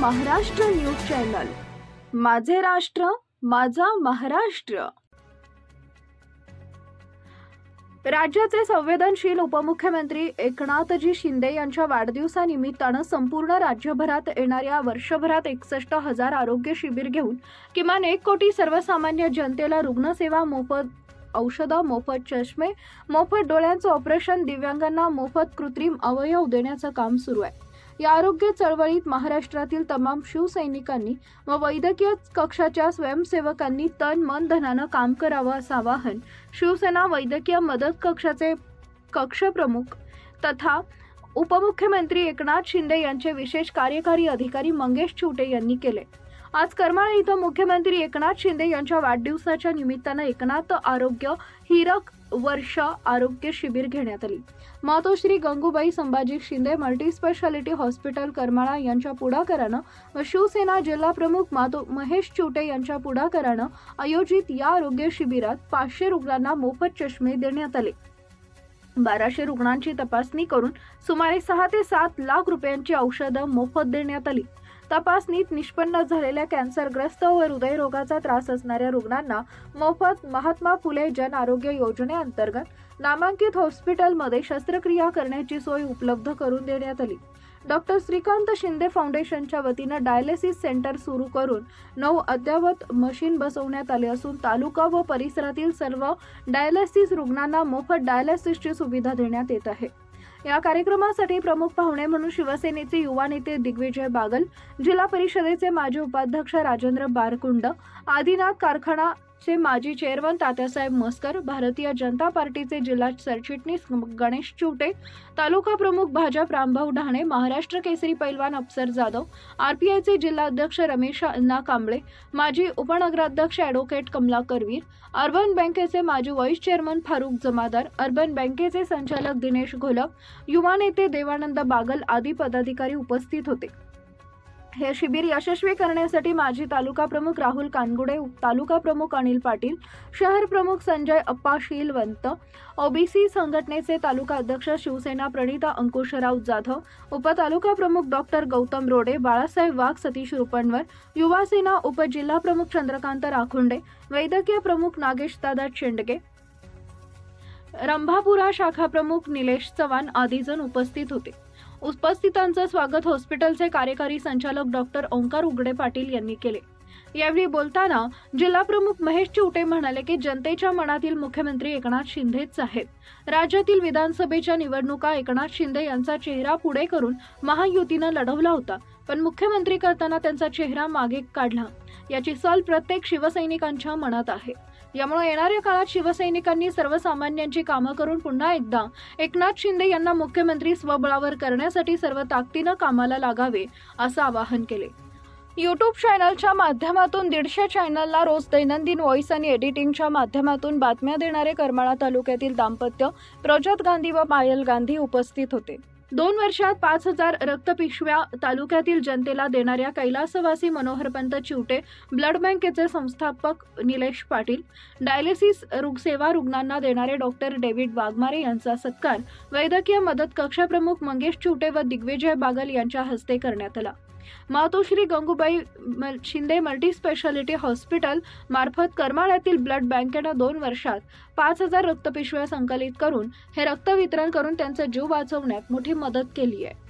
Maharashtra news channel. माझे राष्ट्र माझा महाराष्ट्र. राज्याचे संवेदनशील उपमुख्यमंत्री एकनाथजी शिंदे यांच्या वाढदिवसानिमित्तानं संपूर्ण राज्यभरात येणाऱ्या वर्षभरात एकसष्ट हजार आरोग्य शिबिर घेऊन किमान एक कोटी सर्वसामान्य जनतेला रुग्णसेवा मोफत औषधं मोफत चष्मे मोफत डोळ्यांचं ऑपरेशन दिव्यांगांना मोफत कृत्रिम अवयव देण्याचं काम सुरू आहे. या आरोग्य चळवळीत महाराष्ट्रातील तमाम शिवसैनिकांनी व वैद्यकीय कक्षाच्या स्वयंसेवकांनी तन मन धनानं काम करावं असं आवाहन शिवसेना वैद्यकीय मदत कक्षाचे कक्षप्रमुख तथा उपमुख्यमंत्री एकनाथ शिंदे यांचे विशेष कार्यकारी अधिकारी मंगेश चिवटे यांनी केले. आज करमाळा इथं मुख्यमंत्री एकनाथ शिंदे यांच्या वाढदिवसाच्या निमित्तानं एकनाथ आरोग्य हिरक वर्ष आरोग्य शिबिर घेण्यात आली. मातोश्री गंगूबाई संभाजी शिंदे मल्टीस्पेशालिटी हॉस्पिटल करमाळा यांच्या पुढाकारानं व शिवसेना जिल्हा प्रमुख मातो महेश चिवटे यांच्या पुढाकारानं आयोजित या आरोग्य शिबिरात पाचशे रुग्णांना मोफत चष्मे देण्यात आले. बाराशे रुग्णांची तपासणी करून सुमारे सहा ते सात लाख रुपयांची औषधं मोफत देण्यात आली. तपासणीत निष्पन्न झालेल्या कॅन्सरग्रस्त व हृदयरोगाचा त्रास असणाऱ्या रुग्णांना मोफत महात्मा फुले जन आरोग्य योजनेअंतर्गत नामांकित हॉस्पिटलमध्ये शस्त्रक्रिया करण्याची सोय उपलब्ध करून देण्यात आली. डॉक्टर श्रीकांत शिंदे फाउंडेशनच्या वतीनं डायलिसिस सेंटर सुरू करून नऊ अद्ययावत मशीन बसवण्यात आले असून तालुका व परिसरातील सर्व डायलिसिस रुग्णांना मोफत डायलिसिसची सुविधा देण्यात येत आहे. या कार्यक्रमासाठी प्रमुख पाहुणे म्हणून शिवसेनेचे युवा नेते दिग्विजय बागल जिल्हा परिषदेचे माजी उपाध्यक्ष राजेंद्र बारकुंड आदिनाथ कारखाना चे माजी चेअरमन तात्यासाहेब मस्कर भारतीय जनता पार्टीचे जिल्हा सरचिटणीस गणेश चिवटे तालुका प्रमुख भाजप रामभाऊ ढाणे महाराष्ट्र केसरी पैलवान अफसर जाधव आरपीआयचे जिल्हाध्यक्ष रमेश अण्णा कांबळे माजी उपनगराध्यक्ष ॲडव्होकेट कमला करवीर अर्बन बँकेचे माजी vice chairman Farooq Jamadar urban बँकेचे संचालक दिनेश घोलप युवा नेते देवानंद बागल आदी पदाधिकारी उपस्थित होते. हे शिबिर यशस्वी करण्यासाठी माजी तालुका प्रमुख राहुल कानगुडे तालुका प्रमुख अनिल पाटील शहर प्रमुख संजय अप्पा शीलवंत ओबीसी संघटनेचे तालुका अध्यक्ष शिवसेना प्रणिता अंकुशराव जाधव उपतालुका प्रमुख डॉक्टर गौतम रोडे बाळासाहेब वाघ सतीश रुपणवर युवासेना उपजिल्हा प्रमुख चंद्रकांत राखुंडे वैद्यकीय प्रमुख नागेश दादा शेंडगे रंभापुरा शाखा प्रमुख निलेश चव्हाण आदी जण उपस्थित होते. उपस्थितांचं स्वागत हॉस्पिटलचे कार्यकारी संचालक डॉक्टर ओंकार उगडे पाटील यांनी केले. यावेळी बोलताना जिल्हाप्रमुख महेश चिवटे म्हणाले की जनतेच्या मनातील मुख्यमंत्री एकनाथ शिंदेच आहेत. राज्यातील विधानसभेच्या निवडणुका एकनाथ शिंदे यांचा चेहरा पुढे करून महायुतीनं लढवला होता पण मुख्यमंत्री करताना त्यांचा चेहरा मागे काढला. याची सल प्रत्येक शिवसैनिकांच्या मनात आहे. यामुळे येणाऱ्या काळात शिवसैनिकांनी सर्वसामान्यांची कामं करून पुन्हा एकदा एकनाथ शिंदे यांना मुख्यमंत्री स्वबळावर करण्यासाठी सर्व ताकदीनं कामाला लागावे असं आवाहन केले. यूट्यूब चॅनलच्या माध्यमातून दीडशे चॅनलला रोज दैनंदिन व्हॉइस आणि एडिटिंगच्या माध्यमातून बातम्या देणारे करमाळा तालुक्यातील दाम्पत्य प्रजोत गांधी व पायल गांधी उपस्थित होते. दोन वर्षात पाच हजार रक्तपिशव्या तालुक्यातील जनतेला देणाऱ्या कैलासवासी मनोहरपंत चिवटे ब्लड बँकेचे संस्थापक निलेश पाटील डायलिसिस रुग्सेवा रुग्णांना देणारे डॉक्टर डेव्हिड वाघमारे यांचा सत्कार वैद्यकीय मदत कक्षप्रमुख मंगेश चिवटे व दिग्विजय बागल यांच्या हस्ते करण्यात आला. मातोश्री गंगूबाई मल- शिंदे मल्टीस्पेशालिटी हॉस्पिटल मार्फत करमाळ्यातील ब्लड बँकेनं दोन वर्षात पाच हजार रक्तपिशव्या संकलित करून हे रक्त वितरण करून त्यांचा जीव वाचवण्यात मोठी मदत केली आहे.